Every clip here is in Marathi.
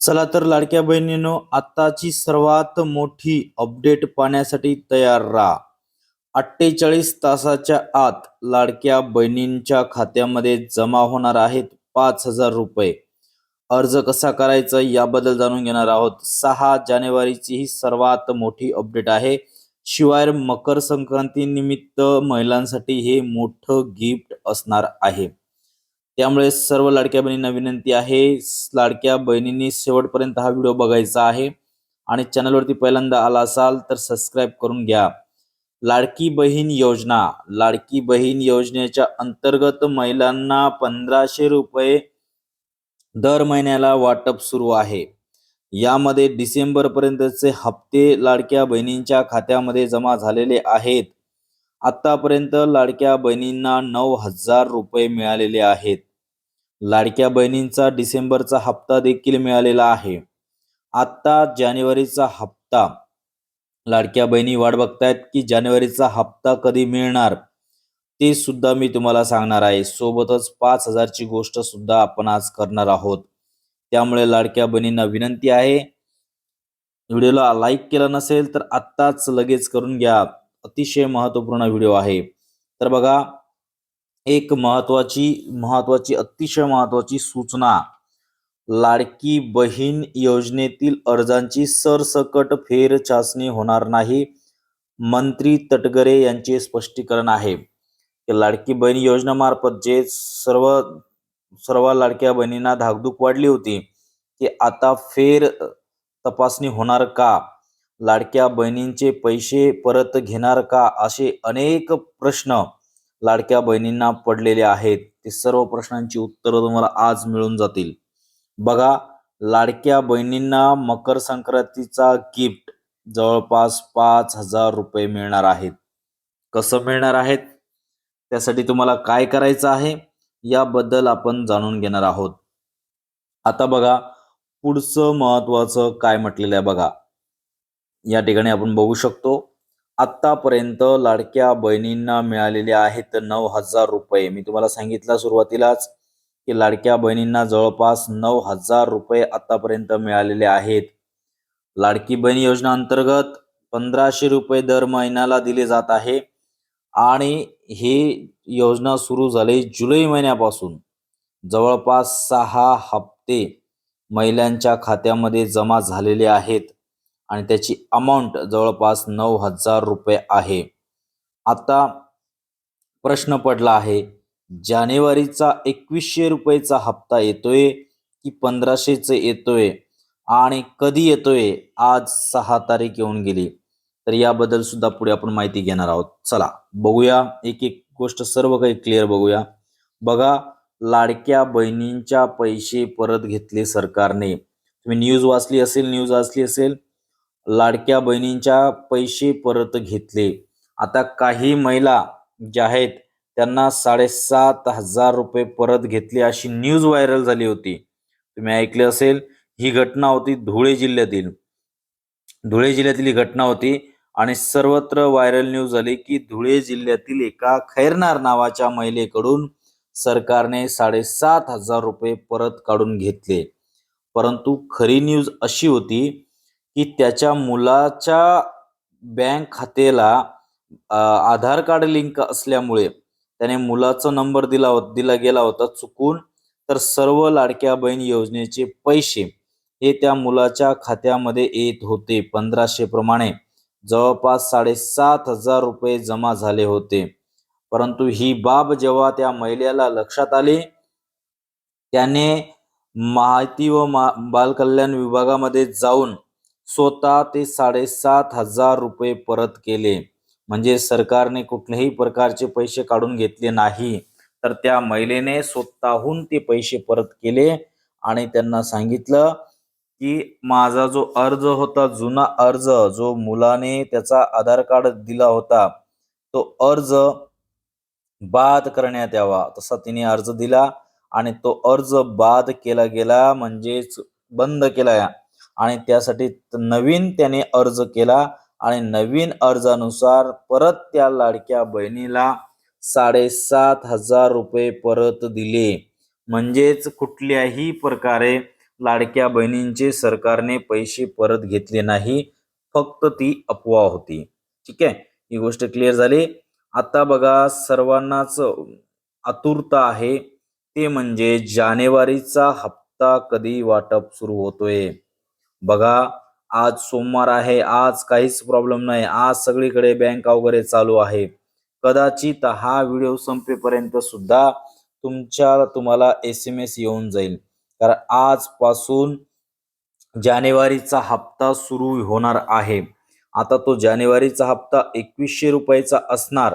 चला तर लाडक्या बहिणीनो आताची सर्वात मोठी अपडेट पाहण्यासाठी तयार राहा. अठ्ठेचाळीस तासाच्या आत लाडक्या बहिणींच्या खात्यामध्ये जमा होणार आहेत पाच हजार रुपये. अर्ज कसा करायचा याबद्दल जाणून घेणार आहोत. सहा जानेवारीची ही सर्वात मोठी अपडेट आहे. शिवाय मकर संक्रांती निमित्त महिलांसाठी हे मोठं गिफ्ट असणार आहे. त्यामुळे सर्व लाडक्या बहिणींना विनंती आहे लाडक्या बहिणींनी शेवटपर्यंत हा व्हिडिओ बघायचा आहे आणि चॅनलवरती पहिल्यांदा आला असाल तर सबस्क्राईब करून घ्या. लाडकी बहीण योजना लाडकी बहीण योजनेच्या अंतर्गत महिलांना पंधराशे रुपये दर महिन्याला वाटप सुरू आहे. यामध्ये डिसेंबर पर्यंतचे हप्ते लाडक्या बहिणींच्या खात्यामध्ये जमा झालेले आहेत. आतापर्यंत लाडक्या बहिणींना नऊ हजार रुपये मिळालेले आहेत. लाडक्या बहिणींचा डिसेंबरचा हप्ता देखील मिळालेला आहे. आत्ता जानेवारीचा हप्ता. लाडक्या बहिणी वाट बघतायत की जानेवारीचा हप्ता कधी मिळणार? ते सुद्धा मी तुम्हाला सांगणार आहे. सोबतच पाच हजारची गोष्ट सुद्धा आपण आज करणार आहोत. त्यामुळे लाडक्या बहिणींना विनंती आहे व्हिडिओला लाईक केला नसेल तर आत्ताच लगेच करून घ्या. अतिशय महत्त्वपूर्ण व्हिडिओ आहे. तर बघा एक महत्वाची महत्वाची अतिशय महत्वाची सूचना. लाडकी बहीण योजनेतील अर्जांची सरसकट फेरचाचणी होणार नाही मंत्री तटगरे यांचे स्पष्टीकरण आहे. लाडकी बहीण योजनेमार्फत जे सर्व सर्व लाडक्या बहिणींना धाकधूक वाढली होती की आता फेर तपासणी होणार का? लाडक्या बहिणींचे पैसे परत घेणार का? असे अनेक प्रश्न लाडक्या बहिणींना पडलेले आहेत ते सर्व प्रश्नांची उत्तरं तुम्हाला आज मिळून जातील. बघा लाडक्या बहिणींना मकर संक्रांतीचा गिफ्ट जवळपास पाच हजार रुपये मिळणार आहेत. कसं मिळणार आहेत? त्यासाठी तुम्हाला काय करायचं आहे? याबद्दल आपण जाणून घेणार आहोत. आता बघा पुढचं महत्वाचं काय म्हटलेलं आहे बघा. या ठिकाणी आपण बघू शकतो आत्तापर्यंत लाडक्या बहिणींना मिळालेले आहेत नऊ हजार रुपये. मी तुम्हाला सांगितलं सुरुवातीलाच की लाडक्या बहिणींना जवळपास नऊ हजार रुपये आतापर्यंत मिळालेले आहेत. लाडकी बहीण योजना अंतर्गत पंधराशे रुपये दर महिन्याला दिले जात आहे आणि हे योजना सुरू झाली जुलै महिन्यापासून. जवळपास सहा हप्ते महिलांच्या खात्यामध्ये जमा झालेले आहेत. आणि त्याची अमाऊंट जवळपास नऊ हजार रुपये आहे. आता प्रश्न पडला आहे जानेवारीचा एकवीसशे रुपयेचा हप्ता येतोय की पंधराशेच येतोय? आणि कधी येतोय? आज सहा तारीख येऊन गेली. तर याबद्दल सुद्धा पुढे आपण माहिती घेणार आहोत. चला बघूया. एक एक गोष्ट सर्व काही क्लिअर बघूया. बघा लाडक्या बहिणींच्या पैसे परत घेतले सरकारने. तुम्ही न्यूज वाचली असेल न्यूज वाचली असेल लाडक्या बहिणींच्या पैसे परत घेतले. आता काही महिला ज्या आहेत त्यांना साडेसात हजार रुपये परत घेतले अशी न्यूज व्हायरल झाली होती. तुम्ही ऐकले असेल ही घटना होती धुळे जिल्ह्यातील. धुळे जिल्ह्यातील ही घटना होती आणि सर्वत्र व्हायरल न्यूज झाली की धुळे जिल्ह्यातील एका खैरनार नावाच्या महिलेकडून सरकारने साडेसात हजार रुपये परत काढून घेतले. परंतु खरी न्यूज अशी होती की त्याच्या मुलाच्या बँक खात्याला आधार कार्ड लिंक असल्यामुळे त्याने मुलाचा नंबर दिला होता दिला गेला होता चुकून. तर सर्व लाडक्या बहीण योजनेचे पैसे हे त्या मुलाच्या खात्यामध्ये येत होते. पंधराशे प्रमाणे जवळपास साडेसात हजार रुपये जमा झाले होते. परंतु ही बाब जेव्हा त्या महिलेला लक्षात आली त्याने माहिती व मा बालकल्याण विभागामध्ये जाऊन स्वतः ते साडेसात हजार रुपये परत केले. म्हणजे सरकारने कुठल्याही प्रकारचे पैसे काढून घेतले नाही. तर त्या महिलेने स्वतःहून ते पैसे परत केले आणि त्यांना सांगितलं की माझा जो अर्ज होता जुना अर्ज जो मुलाने त्याचा आधार कार्ड दिला होता तो अर्ज बाद करण्यात यावा. तसा तिने अर्ज दिला आणि तो अर्ज बाद केला गेला म्हणजेच बंद केला. आणि त्यासाठी नवीन त्याने अर्ज केला आणि नवीन अर्जानुसार परत त्या लाडक्या बहिणीला साडेसात हजार रुपये परत दिले. म्हणजेच कुठल्याही प्रकारे लाडक्या बहिणींचे सरकारने पैसे परत घेतले नाही फक्त ती अफवा होती. ठीक आहे? ही गोष्ट क्लिअर झाली. आता बघा सर्वांनाच आतुरता आहे. ते म्हणजे जानेवारीचा हप्ता कधी वाटप सुरू होतोय? बघा आज सोमवार आहे आज काहीच प्रॉब्लेम नाही आज सगळीकडे बँक वगैरे चालू आहे. कदाचित हा व्हिडिओ संपेपर्यंत सुद्धा तुमच्या तुम्हाला एस एम एस येऊन जाईल. कारण आजपासून जानेवारीचा हप्ता सुरू होणार आहे. आता तो जानेवारीचा हप्ता एकवीसशे रुपयाचा असणार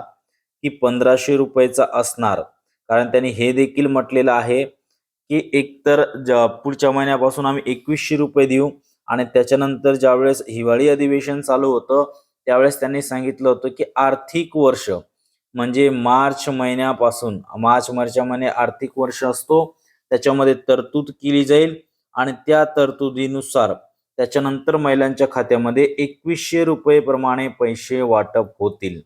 की पंधराशे रुपयाचा असणार. कारण त्यांनी हे देखील म्हटलेलं आहे की एकतर ज पुढच्या महिन्यापासून आम्ही एकवीसशे रुपये देऊ. आणि त्याच्यानंतर ज्यावेळेस हिवाळी अधिवेशन चालू होतं त्यावेळेस त्यांनी सांगितलं होतं की आर्थिक वर्ष म्हणजे मार्च महिन्यापासून मार्च मार्च महिने आर्थिक वर्ष असतो त्याच्यामध्ये तरतूद केली जाईल आणि त्या तरतुदीनुसार त्याच्यानंतर महिलांच्या खात्यामध्ये एकवीसशे रुपये प्रमाणे पैसे वाटप होतील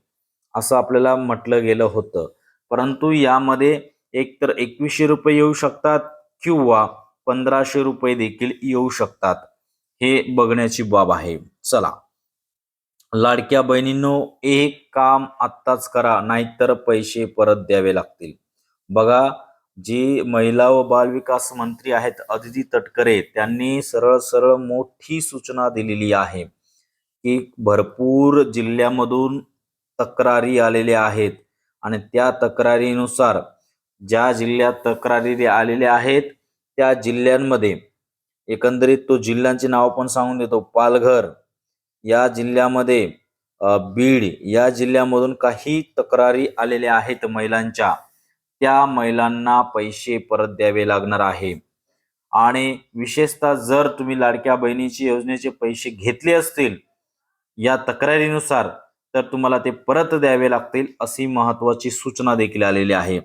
असं आपल्याला म्हटलं गेलं होतं. परंतु यामध्ये एकतर एकवीसशे रुपये येऊ शकतात किंवा पंधराशे रुपये देखील येऊ शकतात. हे बघण्याची बाब आहे. चला. लाडक्या बहिणींनो एक काम आत्ताच करा नाहीतर पैसे परत द्यावे लागतील. बघा जी महिला व बालविकास मंत्री आहेत अदिती तटकरे त्यांनी सरळ सरळ मोठी सूचना दिलेली आहे की भरपूर जिल्ह्यामधून तक्रारी आलेल्या आहेत आणि त्या तक्रारीनुसार ज्या जिल्ह्यात तक्रारी आलेल्या आहेत त्या जिल्ह्यांमध्ये एकंदरीत तो जिल्ह्यांचे नाव पण सांगून देतो. पालघर या जिल्ह्यामध्ये बीड या जिल्ह्यामधून काही तक्रारी आलेल्या आहेत महिलांच्या. त्या महिलांना पैसे परत द्यावे लागणार आहे. आणि विशेषतः जर तुम्ही लाडक्या बहिणीची योजनेचे पैसे घेतले असतील या तक्रारीनुसार तर तुम्हाला ते परत द्यावे लागतील अशी महत्वाची सूचना देखील आलेली आहे.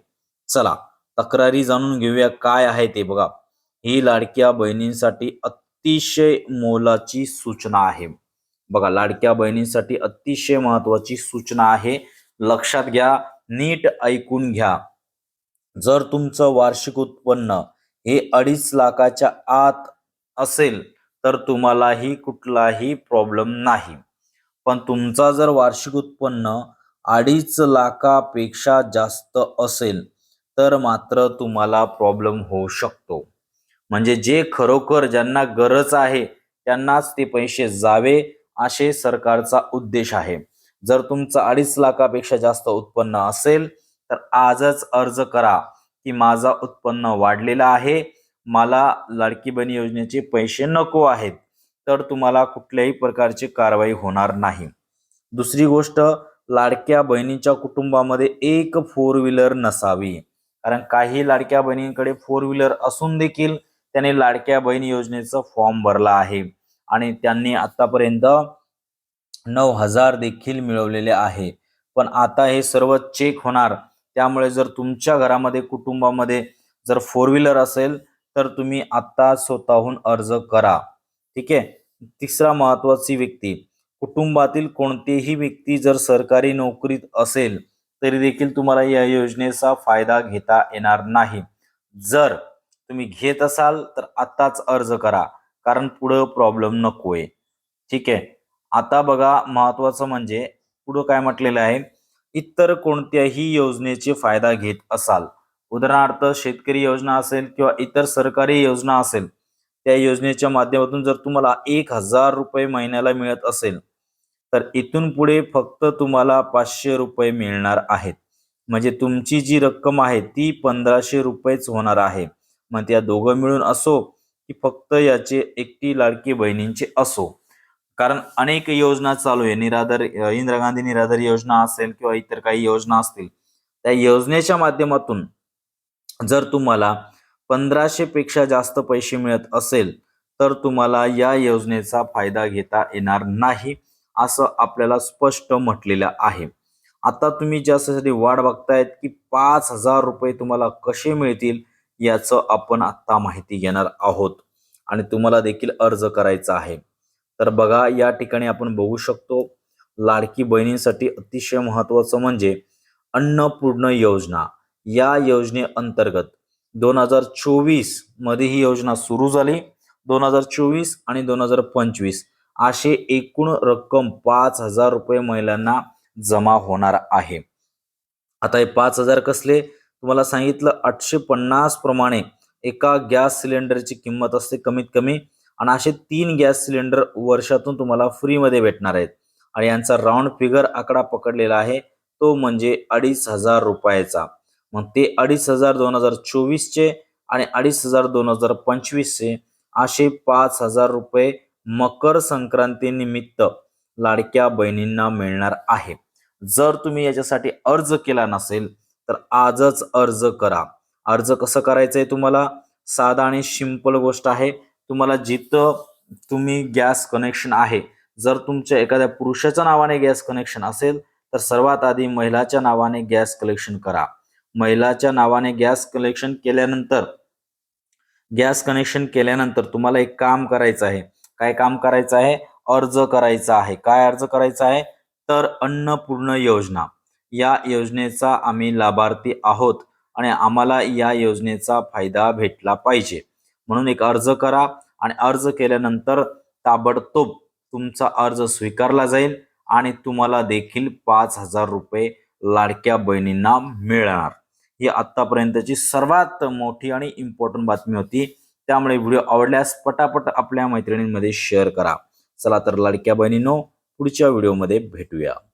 चला तक्रारी जाणून घेऊया काय आहे ते बघा. ही लाडक्या बहिणींसाठी अतिशय मोलाची सूचना आहे. बघा लाडक्या बहिणींसाठी अतिशय महत्वाची सूचना आहे. लक्षात घ्या नीट ऐकून घ्या. जर तुमचं वार्षिक उत्पन्न हे अडीच लाखाच्या आत असेल तर तुम्हालाही कुठलाही प्रॉब्लेम नाही. पण तुमचा जर वार्षिक उत्पन्न अडीच लाखापेक्षा जास्त असेल तर मात्र तुम्हाला प्रॉब्लेम होऊ शकतो. म्हणजे जे खरोखर ज्यांना गरज आहे त्यांनाच ते पैसे जावे असे सरकारचा उद्देश आहे. जर तुमचं अडीच लाखापेक्षा जास्त उत्पन्न असेल तर आजच अर्ज करा की माझा उत्पन्न वाढलेला आहे मला लाडकी बहिणी योजनेचे पैसे नको आहेत तर तुम्हाला कुठल्याही प्रकारची कारवाई होणार नाही. दुसरी गोष्ट लाडक्या बहिणीच्या कुटुंबामध्ये एक फोर व्हीलर नसावी. कारण काही लाडक्या बहिणींकडे फोर व्हीलर असून देखील त्याने लाडक्या बहीण योजनेचा फॉर्म भरला आहे. आणि त्यांनी आतापर्यंत नऊ हजार देखील मिळवलेले आहे. पण आता हे सर्व चेक होणार. त्यामुळे जर तुमच्या घरामध्ये कुटुंबामध्ये जर फोर व्हीलर असेल तर तुम्ही आता स्वतःहून अर्ज करा. ठीक आहे? तिसरा महत्वाची व्यक्ती. कुटुंबातील कोणतीही व्यक्ती जर सरकारी नोकरीत असेल तरी देखील तुम्हाला या योजनेचा फायदा घेता येणार नाही. जर तुम्ही घेत असाल तर आताच अर्ज करा. कारण पुढं प्रॉब्लेम नकोय. ठीक आहे? आता बघा महत्वाचं म्हणजे पुढं काय म्हटलेलं आहे? इतर कोणत्याही योजनेचे फायदा घेत असाल. उदाहरणार्थ शेतकरी योजना असेल किंवा इतर सरकारी योजना असेल त्या योजनेच्या माध्यमातून जर तुम्हाला एक हजार रुपये महिन्याला मिळत असेल तर इथून पुढे फक्त तुम्हाला पाचशे रुपये मिळणार आहेत. म्हणजे तुमची जी रक्कम आहे ती पंधराशे रुपयेच होणार आहे. मग त्या दोघं मिळून असो की फक्त याचे एकटी लाडकी बहिणींचे असो. कारण अनेक योजना चालू आहे. निराधार इंदिरा गांधी निराधार योजना असेल किंवा इतर काही योजना असतील त्या योजनेच्या माध्यमातून जर तुम्हाला पंधराशे पेक्षा जास्त पैसे मिळत असेल तर तुम्हाला या योजनेचा फायदा घेता येणार नाही असं आपल्याला स्पष्ट म्हटलेलं आहे. आता तुम्ही ज्यासाठी वाट बघतायत की पाच हजार रुपये तुम्हाला कसे मिळतील याचं आपण आता माहिती घेणार आहोत. आणि तुम्हाला देखील अर्ज करायचा आहे. तर बघा या ठिकाणी आपण बघू शकतो लाडकी बहिणींसाठी अतिशय महत्वाचं म्हणजे अन्नपूर्ण योजना. या योजनेअंतर्गत दोन हजार चोवीसमध्ये ही योजना सुरू झाली. दोन हजार चोवीस आणि दोन हजार पंचवीस असे एकूण रक्कम पाच हजार रुपये महिलांना जमा होणार आहे. आता हे पाच हजार कसले? तुम्हाला सांगितलं आठशे पन्नास प्रमाणे एका गॅस सिलेंडरची किंमत असते कमीत कमी. आणि असे तीन गॅस सिलेंडर वर्षातून तुम्हाला फ्रीमध्ये भेटणार आहेत. आणि यांचा राऊंड फिगर आकडा पकडलेला आहे. तो म्हणजे अडीच हजार रुपयाचा. मग ते अडीच हजार दोन हजार चोवीसचे आणि अडीच हजार दोन हजार पंचवीसचे असे पाच हजार रुपये मकर संक्रांतीनिमित्त लाडक्या बहिणींना मिळणार आहे. जर तुम्ही याच्यासाठी अर्ज केला नसेल तर आजच अर्ज करा. अर्ज कसं करायचं आहे तुम्हाला? साधा आणि सिंपल गोष्ट आहे. तुम्हाला जिथं तुम्ही गॅस कनेक्शन आहे जर तुमच्या एखाद्या पुरुषाच्या नावाने गॅस कनेक्शन असेल तर सर्वात आधी महिलाच्या नावाने गॅस कलेक्शन करा. महिलाच्या नावाने गॅस कलेक्शन केल्यानंतर गॅस कनेक्शन केल्यानंतर तुम्हाला एक काम करायचं आहे. काय काम करायचं आहे? अर्ज करायचा आहे. काय अर्ज करायचा आहे? तर अन्नपूर्ण योजना. या योजनेचा आम्ही लाभार्थी आहोत आणि आम्हाला या योजनेचा फायदा भेटला पाहिजे. म्हणून एक अर्ज करा आणि अर्ज केल्यानंतर ताबडतोब तुमचा अर्ज स्वीकारला जाईल आणि तुम्हाला देखील पाच हजार रुपये लाडक्या बहिणींना मिळणार. ही आत्तापर्यंतची सर्वात मोठी आणि इम्पॉर्टंट बातमी होती. त्यामुळे व्हिडिओ आवडल्यास पटापट आपल्या मैत्रिणींमध्ये शेअर करा. चला तर लाडक्या बहिणींनो पुढच्या व्हिडिओमध्ये भेटूया.